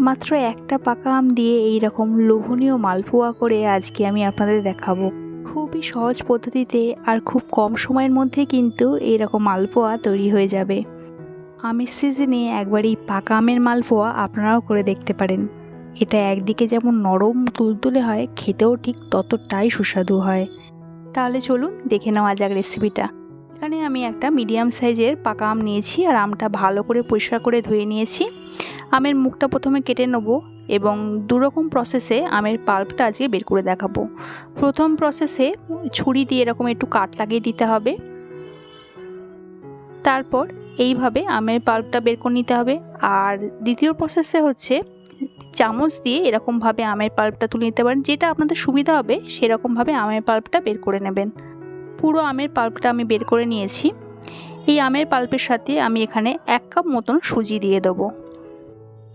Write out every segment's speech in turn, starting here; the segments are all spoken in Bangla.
মাত্র একটা পাকা আম দিয়ে এই রকম লোভনীয় মালপোয়া করে আজকে আমি আপনাদের দেখাবো। খুবই সহজ পদ্ধতিতে আর খুব কম সময়ের মধ্যে কিন্তু এইরকম মালপোয়া তৈরি হয়ে যাবে। আমের সিজনে একবার এই পাকা আমের মালপোয়া আপনারাও করে দেখতে পারেন। এটা একদিকে যেমন নরম, তুলতুলে হয়, খেতেও ঠিক ততটাই সুস্বাদু হয়। তাহলে চলুন দেখে নেওয়া যাক রেসিপিটা। এখানে আমি একটা মিডিয়াম সাইজের পাকা আম নিয়েছি আর আমটা ভালো করে পরিষ্কার করে ধুয়ে নিয়েছি। আমের মুখটা প্রথমে কেটে নেব এবং দুরকম প্রসেসে আমের পাল্পটা আজকে বের করে দেখাবো। প্রথম প্রসেসে ছুরি দিয়ে এরকম একটু কাট লাগিয়ে দিতে হবে। তারপর এইভাবে আমের পাল্পটা বের করে নিতে হবে। আর দ্বিতীয় প্রসেসে হচ্ছে চামচ দিয়ে এরকমভাবে আমের পাল্পটা তুলে নিতে পারেন। যেটা আপনাদের সুবিধা হবে, সেরকমভাবে আমের পাল্পটা বের করে নেবেন। পুরো আমের পাল্পটা আমি বের করে নিয়েছি। এই আমের পাল্পের সাথে আমি এখানে এক কাপ মতন সুজি দিয়ে দেবো।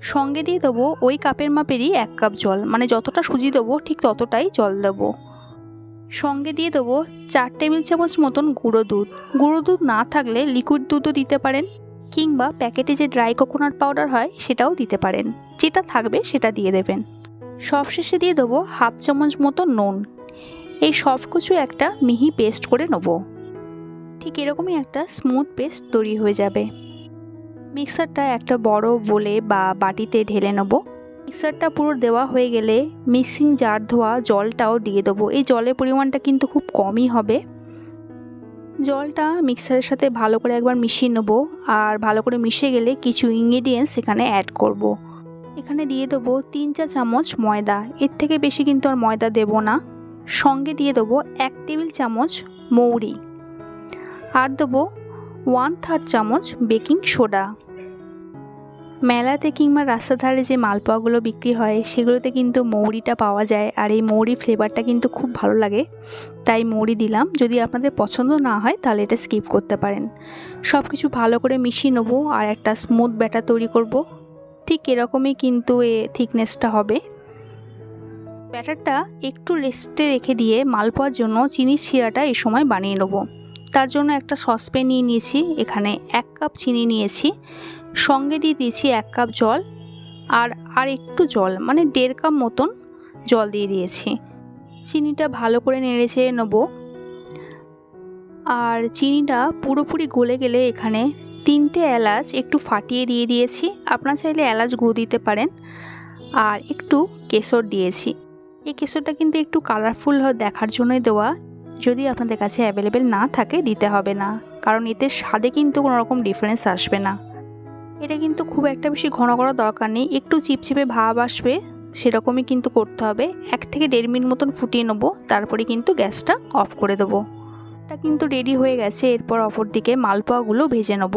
সঙ্গে দিয়ে দেবো ওই কাপের মাপেরই এক কাপ জল। মানে যতটা সুজি দেবো, ঠিক ততটাই জল দেবো। সঙ্গে দিয়ে দেবো চার টেবিল চামচ মতন গুঁড়ো দুধ। গুঁড়ো দুধ না থাকলে লিকুইড দুধও দিতে পারেন, কিংবা প্যাকেটে যে ড্রাই কোকোনাট পাউডার হয়, সেটাও দিতে পারেন। যেটা থাকবে সেটা দিয়ে দেবেন। সবশেষে দিয়ে দেবো হাফ চামচ মতো নুন। এই সব কিছু একটা মিহি পেস্ট করে নেব। ঠিক এরকমই একটা স্মুথ পেস্ট তৈরি হয়ে যাবে। মিক্সারটা একটা বড় বলে বা বাটিতে ঢেলে নেব। মিক্সারটা পুরো দেওয়া হয়ে গেলে মিক্সিং জার ধোয়া জলটাও দিয়ে দেবো। এই জলের পরিমাণটা কিন্তু খুব কমই হবে। জলটা মিক্সারের সাথে ভালো করে একবার মিশিয়ে নেব আর ভালো করে মিশে গেলে কিছু ইনগ্রেডিয়েন্টস এখানে অ্যাড করব। এখানে দিয়ে দেবো তিন চা চামচ ময়দা। এর থেকে বেশি কিন্তু আর ময়দা দেব না। সঙ্গে দিয়ে দেবো এক টেবিল চামচ মৌরি। আর দেবো ওয়ান থার্ড চামচ বেকিং সোডা মেলাতে কিংবা রাস্তার ধারে যে মালপোয়াগুলো বিক্রি হয়, সেগুলোতে কিন্তু মৌরিটা পাওয়া যায়। আর এই মৌরি ফ্লেভারটা কিন্তু খুব ভালো লাগে। তাই মৌরি দিলাম। যদি আপনাদের পছন্দ না হয়, তাহলে এটা স্কিপ করতে পারেন। সব কিছু ভালো করে মিশিয়ে নেব আর একটা স্মুথ ব্যাটার তৈরি করব। ঠিক এরকমই কিন্তু এ থিকনেসটা হবে। ব্যাটারটা একটু রেস্টে রেখে দিয়ে মালপোয়ার জন্য চিনির শিরাটা এই সময় বানিয়ে নেব। তার জন্য একটা সসপ্যান নিয়ে নিয়েছি। এখানে এক কাপ চিনি নিয়েছি। সঙ্গে দিয়ে দিয়েছি এক কাপ জল আর আর একটু জল মানে দেড় কাপ মতন জল দিয়ে দিয়েছি। চিনিটা ভালো করে নেড়ে চেড়ে নেব। আর চিনিটা পুরোপুরি গলে গেলে এখানে তিনটে এলাচ একটু ফাটিয়ে দিয়ে দিয়েছি। আপনারা চাইলে এলাচ গুঁড়ো দিতে পারেন। আর একটু কেশর দিয়েছি। এই কেশরটা কিন্তু একটু কালারফুল দেখার জন্যই দেওয়া। যদি আপনাদের কাছে অ্যাভেলেবেল না থাকে, দিতে হবে না। কারণ এতে স্বাদে কিন্তু কোনো রকম ডিফারেন্স আসবে না। এটা কিন্তু খুব একটা বেশি ঘন করার দরকার নেই। একটু চিপচিপে ভাব আসবে, সেরকমই কিন্তু করতে হবে। এক থেকে দেড় মিনিট মতন ফুটিয়ে নেব, তারপরে কিন্তু গ্যাসটা অফ করে দেবো। এটা কিন্তু রেডি হয়ে গেছে, এরপর অপর দিকে মালপোয়াগুলো ভেজে নেব।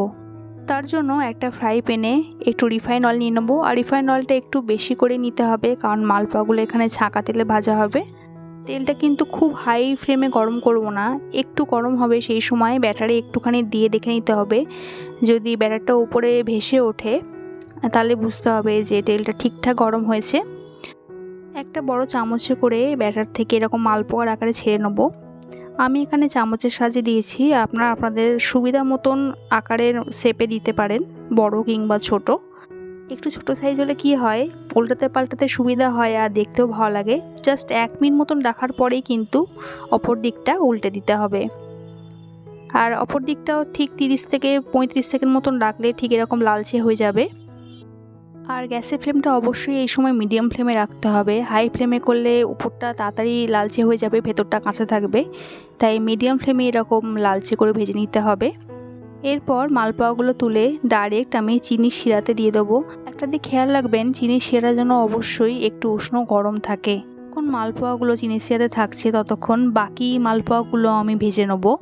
তার জন্য একটা ফ্রাই প্যানে একটু রিফাইন অয়েল নিয়ে নেব। আর রিফাইন অয়েলটা একটু বেশি করে নিতে হবে, কারণ মালপোয়াগুলো এখানে ছাঁকা তেলে ভাজা হবে। তেলটা কিন্তু খুব হাই ফ্লেমে গরম করব না। একটু গরম হবে সেই সময়, ব্যাটারে একটুখানি দিয়ে দেখে নিতে হবে। যদি ব্যাটারটা উপরে ভেসে ওঠে, তাহলে বুঝতে হবে যে তেলটা ঠিকঠাক গরম হয়েছে। একটা বড় চামচে করে ব্যাটার থেকে এরকম মালপোয়ার আকারে ছেড়ে নেব। আমি এখানে চামচের সাহায্যে দিয়েছি, আপনারা আপনাদের সুবিধা মতন আকারের শেপে দিতে পারেন, বড় কিংবা ছোট। একটু ছোট সাইজ হলে কি হয়? উল্টাতে পাল্টাতে সুবিধা হয় আর দেখতেও ভালো লাগে। জাস্ট এক মিনিট মতন রাখার পরেই কিন্তু অপর দিকটা উল্টে দিতে হবে। আর অপর দিকটাও ঠিক তিরিশ থেকে পঁয়ত্রিশ সেকেন্ড মতন রাখলে ঠিক এরকম লালচে হয়ে যাবে। আর গ্যাসের ফ্লেমটা অবশ্যই এই সময় মিডিয়াম ফ্লেমে রাখতে হবে। হাই ফ্লেমে করলে উপরটা তাড়াতাড়ি লালচে হয়ে যাবে, ভেতরটা কাঁচা থাকবে। তাই মিডিয়াম ফ্লেমে এরকম লালচে করে ভেজে নিতে হবে। এরপর মালপোয়াগুলো তুলে ডাইরেক্ট আমি চিনির শিরাতে দিয়ে দেবো। একটা দিক খেয়াল রাখবেন চিনির শিরা যেন অবশ্যই একটু উষ্ণ গরম থাকে। যখন মালপোয়াগুলো চিনির শিরাতে থাকছে ততক্ষণ, বাকি মালপোয়াগুলো আমি ভেজে নেব।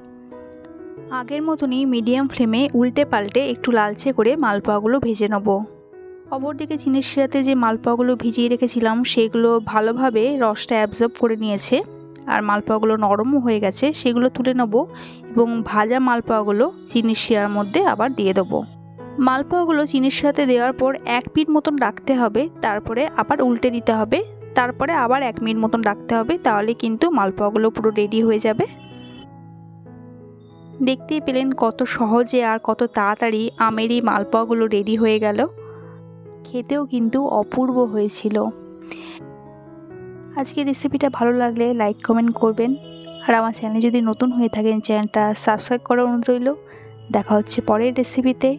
আগের মতনই মিডিয়াম ফ্লেমে উল্টে পাল্টে একটু লালচে করে মালপোয়াগুলো ভেজে নেব। অপরদিকে চিনির শিরাতে যে মালপোয়াগুলো ভিজিয়ে রেখেছিলাম, সেগুলো ভালোভাবে রসটা অ্যাবজর্ব করে নিয়েছে। আর মালপোয়াগুলো নরমও হয়ে গেছে, সেগুলো তুলে নেব এবং ভাজা মালপোয়াগুলো চিনির শিরার মধ্যে আবার দিয়ে দেবো। মালপোয়াগুলো চিনির সাথে দেওয়ার পর এক মিনিট মতন রাখতে হবে, তারপরে আবার উল্টে দিতে হবে, তারপরে আবার এক মিনিট মতন রাখতে হবে, তাহলে কিন্তু মালপোয়াগুলো পুরো রেডি হয়ে যাবে। দেখতেই পেলেন কত সহজে আর কত তাড়াতাড়ি আমের এই মালপোয়াগুলো রেডি হয়ে গেল। খেতেও কিন্তু অপূর্ব হয়েছিল। আজকের রেসিপিটা ভালো লাগলে লাইক কমেন্ট করবেন। আর আমার চ্যানেলে যদি নতুন হয়ে থাকেন চ্যানেলটা সাবস্ক্রাইব করার অনুরোধ রইল। দেখা হচ্ছে পরের রেসিপিতে